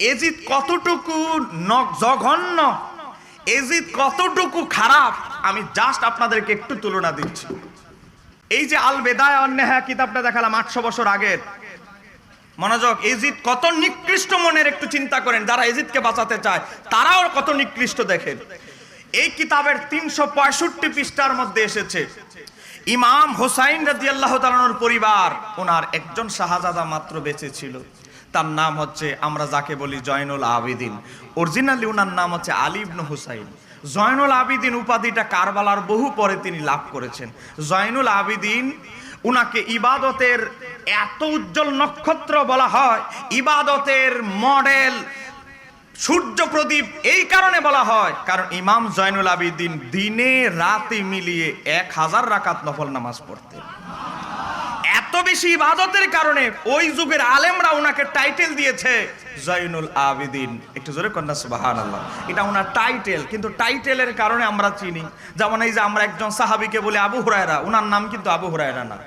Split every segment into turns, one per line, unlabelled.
এজিদ কতটুকু জঘন্য? এজিদ কতটুকু খারাপ? আমি জাস্ট আপনাদেরকে একটু তুলনা দিচ্ছি। এই যে আল বেদায় অন্যায় কিতাবটা দেখালাম আটশো বছর আগের। মনোযোগ, এজিদ কত নিকৃষ্ট মনের একটু চিন্তা করেন, যারা এজিদকে বাঁচাতে চায়, তারাও কত নিকৃষ্ট দেখেন। এই কিতাবের তিনশো পঁয়ষট্টি পৃষ্ঠার মধ্যে এসেছে, ইমাম হোসাইন রাজি আল্লাহ তালানোর পরিবার, ওনার একজন শাহজাদা মাত্র বেঁচে ছিল। তার নাম হচ্ছে, আমরা যাকে বলি জয়নুল আবিদিন। অরিজিনালি ওনার নাম হচ্ছে আলী ইবনু হুসাইন। জয়নুল আবিদিন উপাধিটা কারবালার বহু পরে তিনি লাভ করেছেন। জয়নুল আবিদিন উনাকে ইবাদতের এত উজ্জ্বল নক্ষত্র বলা হয়, ইবাদতের মডেল সূর্য প্রদীপ এই কারণে বলা হয়, কারণ ইমাম জয়নুল আবিদিন দিনে রাতে মিলিয়ে এক হাজার রাকাত নফল নামাজ পড়তেন। বেশি ইবাদতের কারণে ওই যুগের আলেমরা ওনাকে টাইটেল দিয়েছে জয়নুল আবিদিন। একটু জোরে কন্যা সুবাহান আল্লাহ এটা ওনার টাইটেল কিন্তু টাইটেলের কারণে আমরা চিনি। যেমন এই যে আমরা একজন সাহাবিকে বলি আবু হুরায়রা ওনার নাম কিন্তু আবু হুরায়রা না।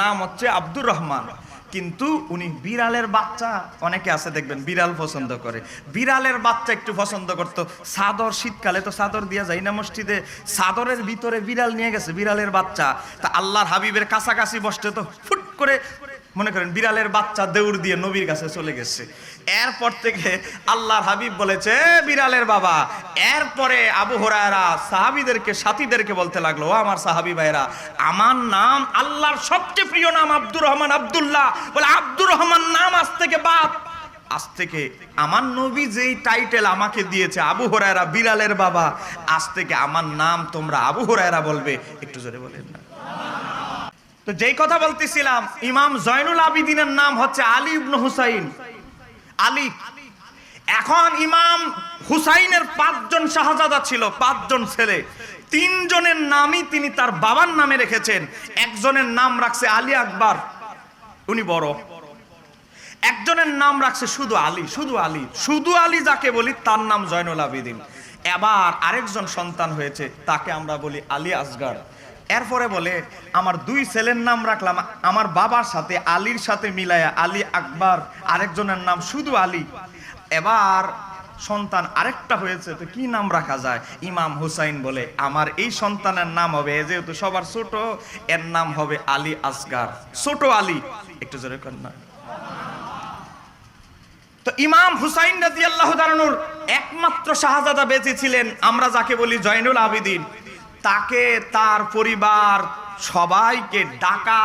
নাম হচ্ছে আব্দুর রহমান। কিন্তু উনি বিড়ালের বাচ্চা, অনেকে আছে দেখবেন, বিড়াল পছন্দ করে। বিড়ালের বাচ্চা একটু পছন্দ করতো। সাদর শীতকালে তো সাদর দিয়া যায় না মসজিদে। চাদরের ভিতরে বিড়াল নিয়ে গেছে, বিড়ালের বাচ্চা। তা আল্লাহর হাবিবের কাছাকাছি বসতে তো ফুট করে, মনে করেন, বিড়ালের বাচ্চা দৌড় দিয়ে নবীর কাছে চলে গেছে। এরপর থেকে আল্লাহর হাবিব বলেছে বিড়ালের বাবা, এরপরে আবু হরায়রা সাহাবিদেরকে, সাথীদেরকে বলতে লাগল আমার সাহাবি ভাইরা আমার নাম আল্লাহর সবচেয়ে প্রিয় নাম আব্দুর রহমান আব্দুল্লাহ। বলে, আব্দুর রহমান নাম আজ থেকে বাদ। আজ থেকে আমার নবী যেই টাইটেল আমাকে দিয়েছে, আবু হরায়রা, বিড়ালের বাবা, আজ থেকে আমার নাম তোমরা আবু হরায়রা বলবে। একটু জোরে বলেন না। তো যেই কথা বলতেছিলাম, ইমাম জয়নুল আবিদিনের নাম হচ্ছে আলী ইবনু হুসাইন। আলী। এখন ইমাম হুসাইনের পাঁচজন শাহজাদা ছিল, পাঁচজন ছেলে। তিনজনের নামই তিনি তার বাবার নামে রেখেছেন। একজনের নাম রাখছে আলী আকবর। উনি বড়। একজনের নাম রাখছে শুধু আলী শুধু আলী। শুধু আলী যাকে বলি, তার নাম জয়নুল আবিদিন। এবার আরেকজন সন্তান হয়েছে, তাকে আমরা বলি আলী আসগার। এরপরে বলে, আমার দুই ছেলের নাম রাখলাম, আমার বাবার সাথে, আলীর সাথে মিলায়া, আলী আকবর, আরেকজনের নাম শুধু আলী। এবার সন্তান আরেকটা হয়েছে, তো কি নাম রাখা যায়? ইমাম হুসাইন বলে, আমার এই সন্তানের নাম হবে যেহেতু সবার ছোট, এর নাম হবে আলী আসগার। ছোট আলী, একটু জোরে না। তো ইমাম হুসাইন রাজি আল্লাহ একমাত্র শাহজাদা বেঁচে ছিলেন, আমরা যাকে বলি জয়নুল আবিদিন। তাকে তার পরিবার সবাইকে ডাকা,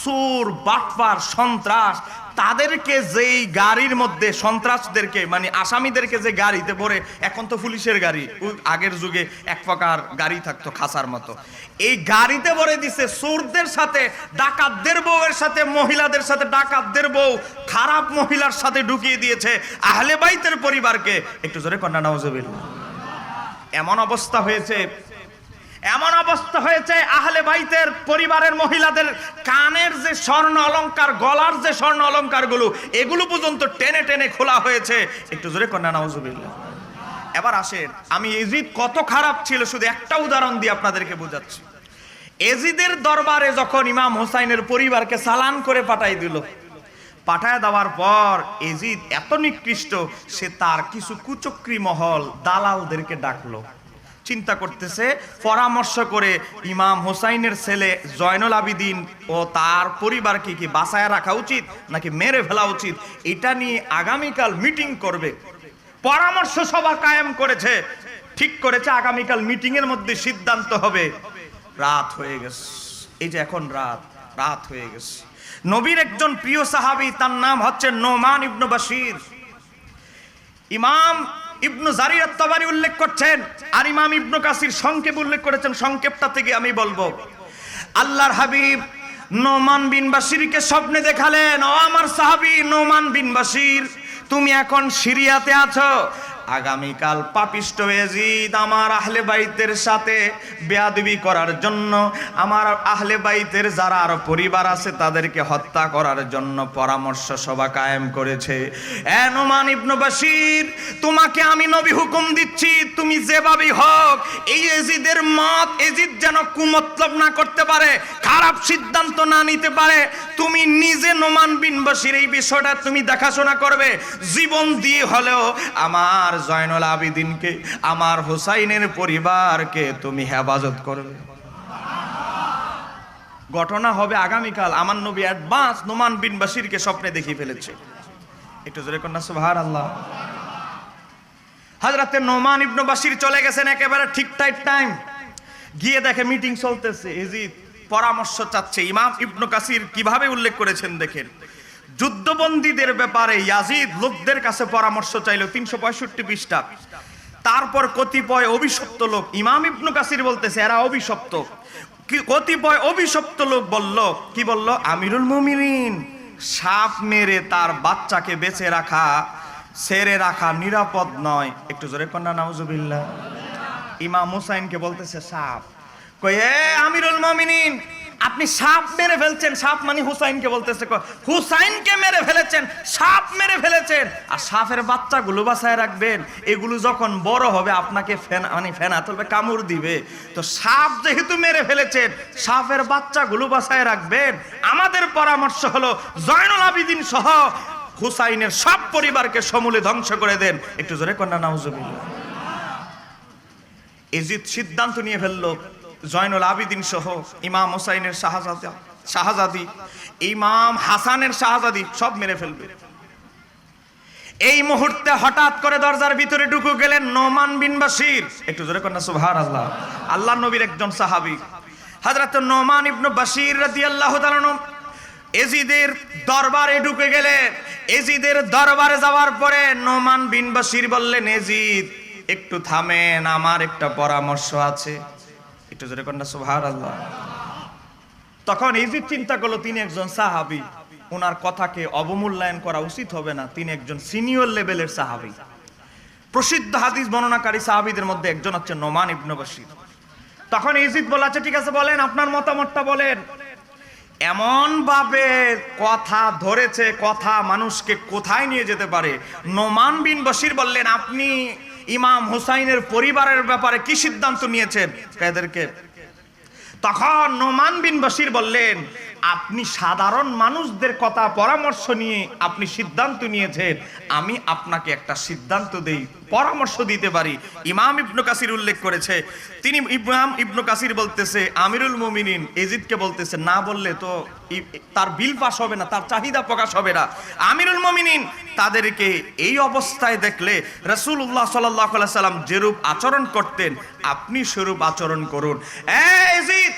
সুর, বাটপার, সন্ত্রাস, তাদেরকে যেই গাড়ির মধ্যে সন্ত্রাসদেরকে মানে আসামিদেরকে যে গাড়িতে ভরে, এখন তো পুলিশের গাড়ি। আগের যুগে এক প্রকার গাড়ি থাকতো খাসার মতো। এই গাড়িতে ভরে দিছে সুরদের সাথে, ডাকাতদের বউয়ের সাথে, মহিলাদের সাথে, ডাকাতদের বউ, খারাপ মহিলার সাথে ঢুকিয়ে দিয়েছে আহলে বাইতের পরিবারকে। একটু জোরে কন্যা নওয়াজবিল্লাহ এমন অবস্থা হয়েছে এমন অবস্থা হয়েছে, আহলে বাইতের পরিবারের মহিলাদের কানের যে স্বর্ণ অলংকার গলার যে স্বর্ণ অলংকারগুলো এগুলো পর্যন্ত টেনে টেনে খোলা হয়েছে। একটু জোরে কন্যা নওয়াজবিল্লাহ এবার আসেন, আমি এজিদ কত খারাপ ছিল, শুধু একটা উদাহরণ দিয়ে আপনাদেরকে বোঝাচ্ছি। এজিদের দরবারে যখন ইমাম হোসাইনের পরিবারকে সালান করে পাঠাই দিল, পাঠায় দেওয়ার পর এজিদ এত নিকৃষ্ট, সে তার কিছু কুচক্রি মহল দালালদেরকে ডাকলো। চিন্তা করতেছে, পরামর্শ করে ইমাম হোসাইনের ছেলে জয়নুল আবিদিন ও তার পরিবারকে কি বাসায় রাখা উচিত নাকি মেরে ফেলা উচিত? এটা নিয়ে আগামীকাল মিটিং করবে। পরামর্শ সভা কায়েম করেছে। ঠিক করেছে, আগামীকাল মিটিং এর মধ্যে সিদ্ধান্ত হবে। রাত হয়ে গেছে। এই যে এখন রাত রাত হয়ে গেছে। নবীর একজন প্রিয় সাহাবি, তার নাম হচ্ছে নোমান ইবনু বাশির। ইমাম ইবনু জারির তাবারি উল্লেখ করছেন আর ইমাম ইবনু কাসির সংক্ষেপ উল্লেখ করেছেন, সংক্ষেপটা থেকে আমি বলব। আল্লাহর হাবিব নোমান বিন বাসিরকে স্বপ্নে দেখালেন, ও আমার সাহাবি, নোমান বিন বাসির তুমি এখন সিরিয়াতে আছো আগামীকাল পাপিষ্ট এজিদ আমার আহলে বাইতের সাথে বেয়াদবি করার জন্য, আমার আহলে বাইতের যারা আর পরিবার আছে তাদেরকে হত্যা করার জন্য পরামর্শ সভা কায়েম করেছে। এ নোমান ইবনু বাশির, তোমাকে আমি নবী হুকুম দিচ্ছি, তুমি যেভাবেই হোক, এই এজিদের মত, এজিদ যেন কুমতলব না করতে পারে, খারাপ সিদ্ধান্ত না নিতে পারে, তুমি নিজে নোমান বিন বাশির এই বিষয়টা তুমি দেখাশোনা করবে। জীবন দিয়ে হলেও আমার জয়নুল আবিদিনকে, আমার হোসাইনের পরিবারকে তুমি হেফাজত করবে। ঘটনা হবে আগামীকাল। আমার নবী অ্যাডভান্স নোমান বিন বাশিরকে স্বপ্নে দেখিয়ে ফেলেছে। একটু জোরে কন্যা সুবহান আল্লাহ হাজরাতে নোমান ইবনু বাসির চলে গেছেন একেবারে ঠিক টাইট টাইম গিয়ে দেখে মিটিং চলতেছে। এজিদ পরামর্শ চাচ্ছে। ইমাম ইবনু কাসির কীভাবে উল্লেখ করেছেন দেখেন। যুদ্ধবন্দীদের ব্যাপারে ইয়াজিদ লোকদের কাছে পরামর্শ চাইলো তিনশো পঁয়ষট্টি পৃষ্ঠা। তারপর কতিপয় অভিশপ্ত লোক, ইমাম ইবনু কাসির বলতেছে, এরা অভিশপ্ত। কতিপয় অভিশপ্ত লোক বলল, কি বলল? আমিরুল মুমিনিন, সাপ মেরে তার বাচ্চাকে বেঁচে রাখা, ছেড়ে রাখা নিরাপদ নয়। একটু জোরে কন্যা নাউজুবিল্লাহ। ইমাম হুসাইনকে বলতেছে, সাপ। এ আমিরুল মুমিনিন আপনি সাপ মেরে ফেলছেন, সাপ মানে হুসাইনকে বলতেছে হুসাইনকে মেরে ফেলেছেন, সাপ মেরে ফেলেছেন। আর সাপের বাচ্চাগুলো বাসায় রাখবেন, এগুলো যখন বড় হবে আপনাকে ফেনা মানে ফেনা তুলবে কামড় দিবে। তো সাপ যেহেতু মেরে ফেলেছেন, সাপের বাচ্চাগুলো বাসায় রাখবেন। আমাদের পরামর্শ হলো, জয়নুল আবিদিন সহ হুসাইনের সব পরিবারকে সমূলে ধ্বংস করে দেন। একটু জোরে কন্যা নাউজুবিল্লাহ। এজিদ সিদ্ধান্ত নিয়ে ফেলল। জয়নুল আবিদিন সহ ইমাম হোসাইনের শাহজাদি শাহজাদি, ইমাম হাসানের শাহজাদি সব মেরে ফেলবে। এই মুহূর্তে হঠাৎ করে দরজার ভিতরে ঢুকে গেলেন নোমান বিন বাসির একটু জোরে কন্যা সুবহান আল্লাহ আল্লাহ নবীর একজন সাহাবী। হযরত নোমান ইবনু বাশির রাদিয়াল্লাহু তাআলা এজিদের দরবারে ঢুকে গেলেন। এজিদের দরবারে যাওয়ার পরে নোমান বিন বাশির বললেন, এজিদ, একটু থামেন, আমার একটা পরামর্শ আছে। একটু জোরে কন্যা সুবহান আল্লাহ তখন ইজিদ চিন্তা করল, তিনি একজন সাহাবী ওনার কথাকে অবমূল্যায়ন করা উচিত হবে না, তিনি একজন সিনিয়র লেভেলের সাহাবী। প্রসিদ্ধ হাদিস বর্ণনাকারী সাহাবীদের মধ্যে একজন হচ্ছে নোমান ইবনু বশির। তখন ইজিদ বলে আচ্ছা ঠিক আছে, বলেন, আপনার মতামতটা বলেন। এমন ভাবে কথা ধরেছে, কথা মানুষকে কোথায় নিয়ে যেতে পারে? নোমান বিন বশির বললেন, আপনি ইমাম হুসাইনের পরিবারের ব্যাপারে কি সিদ্ধান্ত নিয়েছেন? এদেরকে তখন নোমান বিন বসির বললেন আপনি সাধারণ মানুষদের কথা পরামর্শ নিয়ে আপনি সিদ্ধান্ত নিয়েছেন। আমি আপনাকে একটা সিদ্ধান্ত দেই, পরামর্শ দিতে পারি। ইমাম ইবনু কাসির উল্লেখ করেছে, তিনি ইমাম ইবনু কাসির বলতেছে, আমিরুল মুমিনিন, এজিদকে বলতেছে, না বললে তো তার বিল পাস হবে না, তার চাহিদা প্রকাশ হবে না। আমিরুল মুমিনিন তাদেরকে এই অবস্থায় দেখলে রসুল্লাহ সাল্লাহ সাল্লাম যেরূপ আচরণ করতেন, আপনি সেরূপ আচরণ করুন। এজিদ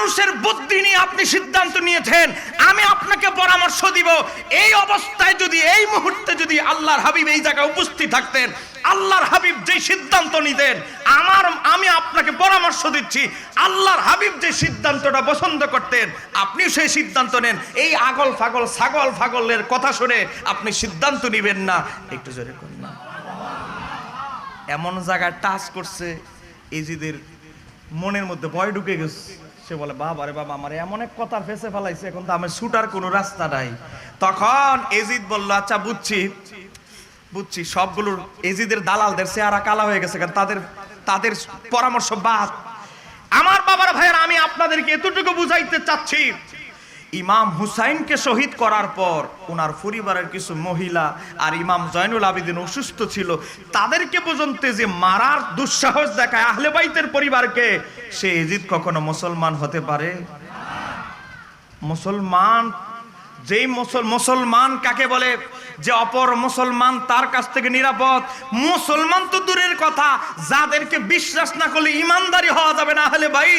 মানুষের বুদ্ধি নিয়ে আপনি সিদ্ধান্ত নিয়েছেন, আমি আপনাকে পরামর্শ দিব। এই অবস্থায় যদি, এই মুহূর্তে যদি আল্লাহর হাবিব এই জায়গায় উপস্থিত থাকতেন, আল্লাহর হাবিব যে সিদ্ধান্ত নিতেন, আমার, আমি আপনাকে পরামর্শ দিচ্ছি, আল্লাহর হাবিব যে সিদ্ধান্তটা পছন্দ করতেন আপনি সেই সিদ্ধান্ত নেন। এই আগল ফাগল, ছাগল ফাগলের কথা শুনে আপনি সিদ্ধান্ত নিবেন না। একটু জোরে করুন এমন জায়গায় টাচ করছে এজিদের মনের মধ্যে ভয় ঢুকে গেছে। সে বলে বাবা রে বাবা, আমার এমন এক কথা ফেসে ফেলাইছে, এখন তো আমার ছুটার কোনো রাস্তা নাই। তখন এজিদ বলল আচ্ছা বুঝছি বুঝছি, সবগুলোর এজিদের দালালদের চেহারা কালা হয়ে গেছে, কারণ তাদের তাদের পরামর্শ বাদ। আমার বাবার ভাইয়ের আমি আপনাদেরকে এতটুকু বুঝাইতে চাচ্ছি ইমাম হুসাইনকে শহীদ করার পর ওনার পরিবারের কিছু মহিলা আর ইমাম জয়নুল আবিদিন অসুস্থ ছিল, তাদেরকে পর্যন্ত যে মারার দুঃসাহস দেখায় আহলে বাইতের পরিবারকে, সে ইজিদ কখনো মুসলমান হতে পারে? মুসলমান যেই মুসল, মুসলমান কাকে বলে? যে অপর মুসলমান তার কাছ থেকে নিরাপদ। মুসলমান তো দূরের কথা, যাদেরকে বিশ্বাস না করলে ইমানদারি হওয়া যাবে না হলে ভাই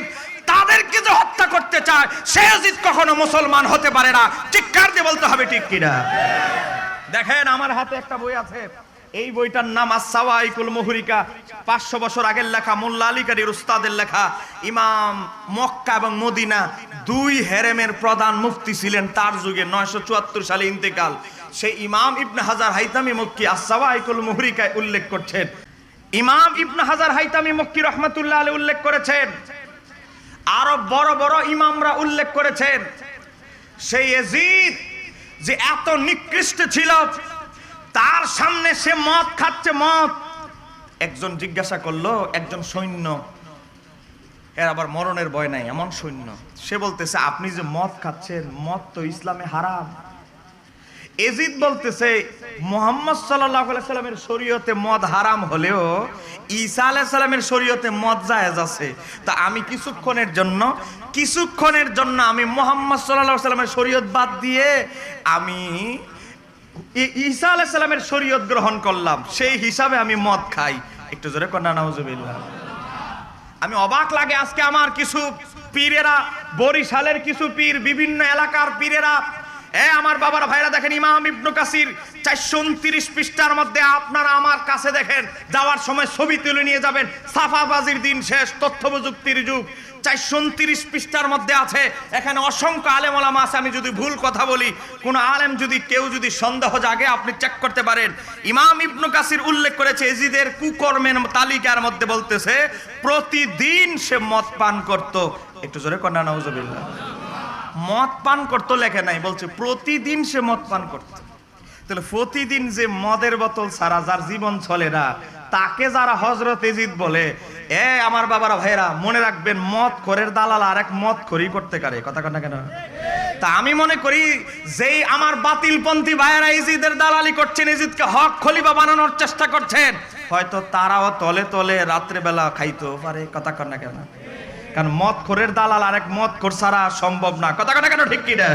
তাদেরকে যে হত্যা করতে চায়, সে অজিত কখনো মুসলমান হতে পারে না। চিৎকার দিয়ে বলতে হবে, ঠিক কিনা? দেখেন, আমার হাতে একটা বই আছে। এই বইটার নাম আসাওয়াইকুল মুহুরিকা। পাঁচশো বছর আগের লেখা, মোল্লা আলী কারির উস্তাদের লেখা। ইমাম মক্কা এবং মদিনা দুই হেরেমের প্রধান মুফতি ছিলেন তার যুগে, নয়শো চুয়াত্তর সালে ইন্তেকাল। সেই ইমাম ইবনে হাজার হাইতামি মক্কি আসাওয়াইকুল মুহরিকায় উল্লেখ করছেন। ইমাম ইবনে হাজার হাইতামি মক্কি রহমাতুল্লাহ আলী উল্লেখ করেছেন। আরও বড় বড় ইমামরা উল্লেখ করেছেন। সেই এজিদ যে এত নিকৃষ্ট ছিল তার সামনে সে মদ খাচ্ছে, মদ। একজন জিজ্ঞাসা করল, একজন সৈন্য, এর আবার মরণের ভয় নাই, এমন সৈন্য? সে বলতেছে, আপনি যে মদ খাচ্ছেন, মদ তো ইসলামে হারাম। এজিদ বলতেছে, মোহাম্মদ সাল্লামের শরীয়তে মদ হারাম হলেও ঈসা আলাহ সাল্লামের শরীয়তে মদ জায়েজ আছে। তা আমি কিছুক্ষণের জন্য কিছুক্ষণের জন্য আমি মোহাম্মদ সাল্লাহ সাল্লামের শরীয়ত বাদ দিয়ে আমি ঈসা আলাহ সাল্লামের শরীয়ত গ্রহণ করলাম। সেই হিসাবে আমি মদ খাই। একটু জোরে কন্যা নাউজুবিল্লাহ। আমি অবাক লাগে আজকে আমার কিছু পীরেরা, বরিশালের কিছু পীর, বিভিন্ন এলাকার পীরেরা। এ, আমার বাবার ভাইরা দেখেন, ইমাম ইবনু কাসির চারশো উনত্রিশ পৃষ্ঠার মধ্যে আপনারা আমার কাছে দেখেন, যাওয়ার সময় ছবি তুলে নিয়ে যাবেন। সাফাবাজির দিন শেষ তথ্য প্রযুক্তির যুগ। চারশো উনত্রিশ পৃষ্ঠার মধ্যে আছে। এখানে অসংখ্য আলেম ওলামা আছে। আমি যদি ভুল কথা বলি, কোন আলেম যদি, কেউ যদি সন্দেহ জাগে, আপনি চেক করতে পারেন। ইমাম ইবনু কাসির উল্লেখ করেছে, এজিদের কুকর্মের তালিকার মধ্যে বলতেছে, প্রতিদিন সে মদ পান করত। একটু জোরে কন্যা নওজবিল্লাহ মদ পান করতো, লেখে নাই। বলছে, প্রতিদিন সে মদ পান করত। তাহলে প্রতিদিন যে মদের বোতল ছাড়া যার জীবন চলে না তাকে যারা হজরত এজিদ বলে, এ আমার বাবারা ভাইরা মনে রাখবেন মদ খোরের দালাল আর এক মদ খড়ি করতে পারে। কথা কথা কেন? তা আমি মনে করি, যেই আমার বাতিলপন্থী ভাইয়েরা ইজিদের দালালি করছেন ইজিদকে হক খলিফা বানানোর চেষ্টা করছেন, হয়তো তারাও তলে তলে রাত্রেবেলা খাইতেও পারে। কথা কর না কেন? কারণ মদ খোরের দালাল আর এক মদ খোর সম্ভব না। কথা কথা কেন ঠিক কি না